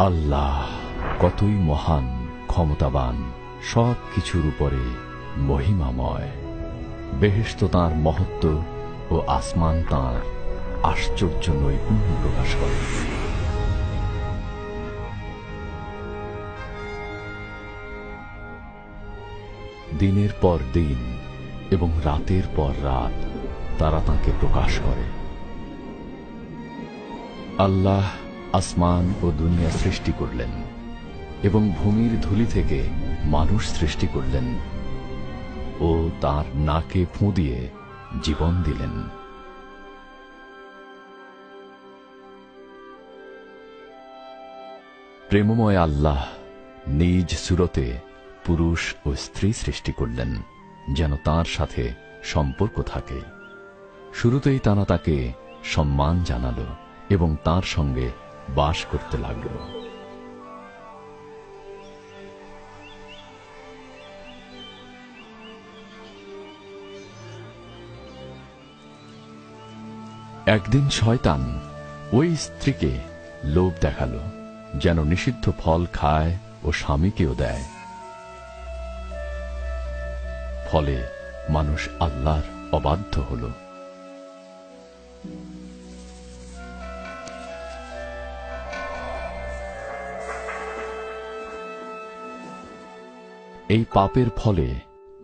আল্লাহ কতই মহান, ক্ষমতাবান, সব কিছুর উপরে মহিমাময়। বেহেস্ত তাঁর মহত্ব ও আসমান তাঁর আশ্চর্য নৈপুণ্য প্রকাশ করে। দিনের পর দিন এবং রাতের পর রাত তারা তাকে প্রকাশ করে। আল্লাহ আসমান ও দুনিয়া সৃষ্টি করলেন এবং ভূমির ধুলি থেকে মানুষ সৃষ্টি করলেন ও তার নাকে ফুঁ দিয়ে জীবন দিলেন। প্রেমময় আল্লাহ নিজ সুরতে পুরুষ ও স্ত্রী সৃষ্টি করলেন, যেন তার সাথে সম্পর্ক থাকে। শুরুতেই তারা তাকে সম্মান জানালো এবং তার সঙ্গে বাস করতে লাগল। একদিন শয়তান ওই স্ত্রীকে লোভ দেখাল, যেন নিষিদ্ধ ফল খায় ও স্বামীকেও দেয়। ফলে মানুষ আল্লাহর অবাধ্য হল। এই পাপের ফলে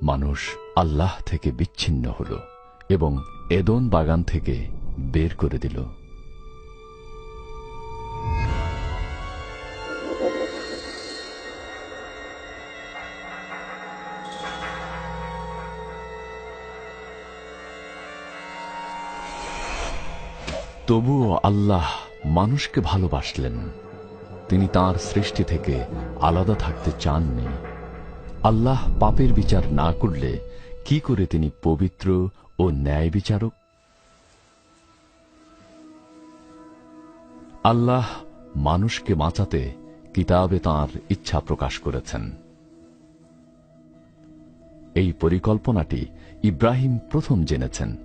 মানুষ আল্লাহ থেকে বিচ্ছিন্ন হল এবং এদন বাগান থেকে বের করে দিল। তবুও আল্লাহ মানুষকে ভালোবাসলেন। তিনি তার সৃষ্টি থেকে আলাদা থাকতে চাননি। আল্লাহ পাপের বিচার না করলে কি করে তিনি পবিত্র ও ন্যায় বিচারক? আল্লাহ মানুষকে বাঁচাতে কিতাবে তার ইচ্ছা প্রকাশ করেছেন। এই পরিকল্পনাটি ইব্রাহিম প্রথম জেনেছেন।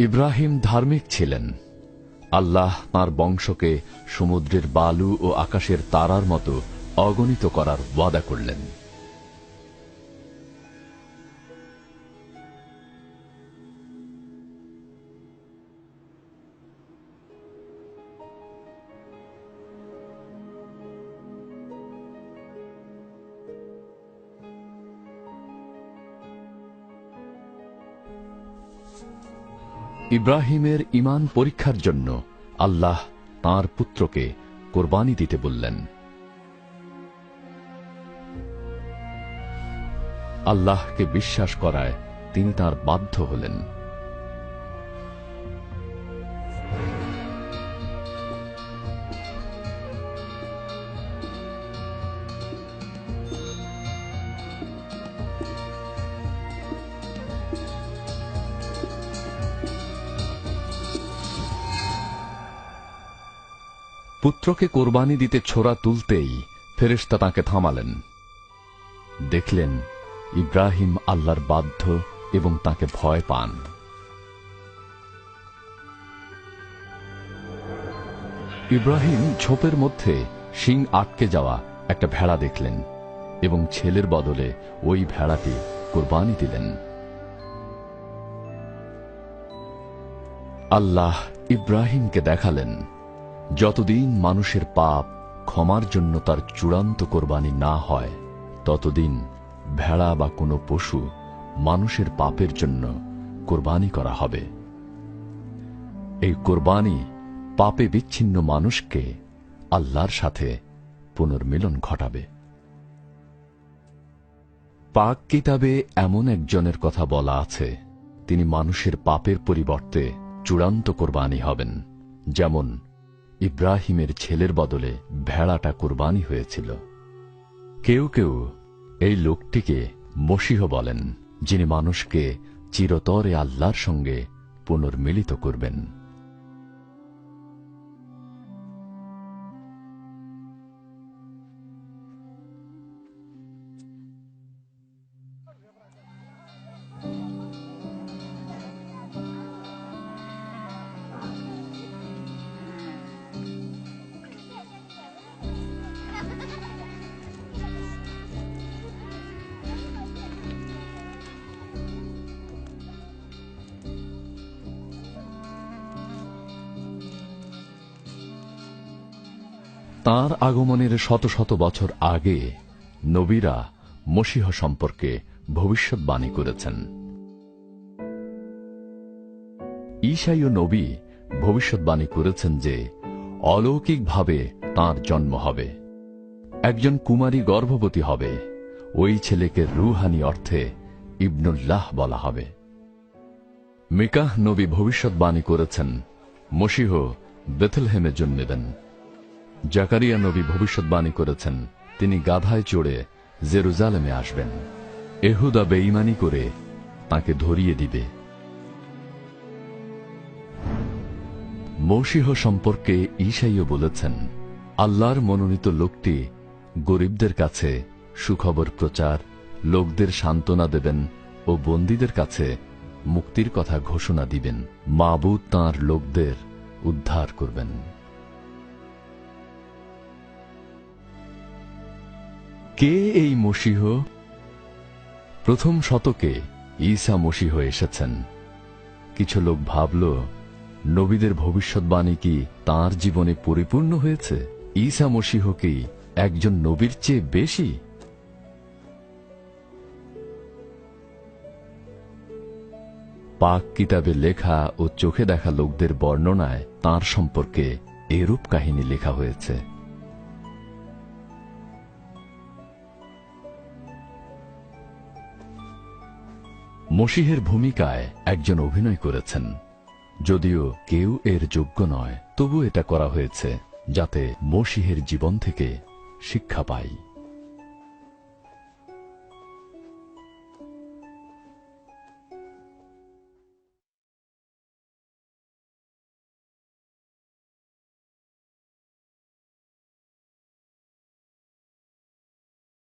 ইব্রাহিম ধার্মিক ছিলেন। আল্লাহ তাঁর বংশকে সমুদ্রের বালু ও আকাশের তারার মতো অগণিত করার ওয়াদা করলেন। ইব্রাহিমের ইমান পরীক্ষার জন্য আল্লাহ তার পুত্রকে কোরবানি দিতে বললেন। আল্লাহকে বিশ্বাস করায় তিনি তার বাধ্য হলেন। পুত্রকে কোরবানি দিতে ছোড়া তুলতেই ফেরেশতা তাকে থামালেন। দেখলেন ইব্রাহিম আল্লাহর বাধ্য এবং তাকে ভয় পান। ইব্রাহিম ঝোপের মধ্যে শিং আটকে যাওয়া একটা ভেড়া দেখলেন এবং ছেলের বদলে ওই ভেড়াটি কোরবানি দিলেন। আল্লাহ ইব্রাহিমকে দেখালেন যতদিন মানুষের পাপ ক্ষমার জন্য তার চূড়ান্ত কোরবানি না হয়, ততদিন ভেড়া বা কোনো পশু মানুষের পাপের জন্য কোরবানি করা হবে। এই কোরবানি পাপে বিচ্ছিন্ন মানুষকে আল্লাহর সাথে পুনর্মিলন ঘটাবে। পাক কিতাবে এমন একজনের কথা বলা আছে, তিনি মানুষের পাপের পরিবর্তে চূড়ান্ত কোরবানি হবেন, যেমন ইব্রাহিমের ছেলের বদলে ভেড়াটা কোরবানি হয়েছিল। কেউ কেউ এই লোকটিকে মসিহ বলেন, যিনি মানুষকে চিরতরে আল্লাহর সঙ্গে পুনর্মিলিত করবেন। তার আগমনের শত শত বছর আগে নবীরা মসিহ সম্পর্কে ভবিষ্যৎবাণী করেছেন। ঈশাইয় নবী ভবিষ্যৎবাণী করেছেন যে অলৌকিকভাবে তার জন্ম হবে। একজন কুমারী গর্ভবতী হবে। ওই ছেলেকে রুহানি অর্থে ইবনুল্লাহ বলা হবে। মিকাহ নবী ভবিষ্যৎবাণী করেছেন, মসিহ বেথলহেমে জন্মেবেন জাকারিয়া নবী ভবিষ্যৎবাণী করেছেন, তিনি গাধায় চড়ে জেরুজালেমে আসবেন। এহুদা বেঈমানি করে তাকে ধরিয়ে দিবে। মৌসিহ সম্পর্কে ঈশাইও বলেছেন, আল্লাহর মনোনীত লোকটি গরিবদের কাছে সুখবর প্রচার, লোকদের সান্ত্বনা দেবেন ও বন্দীদের কাছে মুক্তির কথা ঘোষণা দিবেন। মাবুদ তাঁর লোকদের উদ্ধার করবেন। কে এই মসিহ? প্রথম শতকে ঈসা মসিহ এসেছেন। কিছু লোক ভাবল, নবীদের ভবিষ্যৎবাণী কি তাঁর জীবনে পরিপূর্ণ হয়েছে? ঈসা মসিহ কি একজন নবীর চেয়ে বেশি? পাক কিতাবে লেখা ও চোখে দেখা লোকদের বর্ণনায় তার সম্পর্কে এরূপ কাহিনী লেখা হয়েছে। মসিহের ভূমিকায় একজন অভিনয় করেছেন। যদিও কেউ এর যোগ্য নয়, তবু এটা করা হয়েছে যাতে মসিহের জীবন থেকে শিক্ষা পাই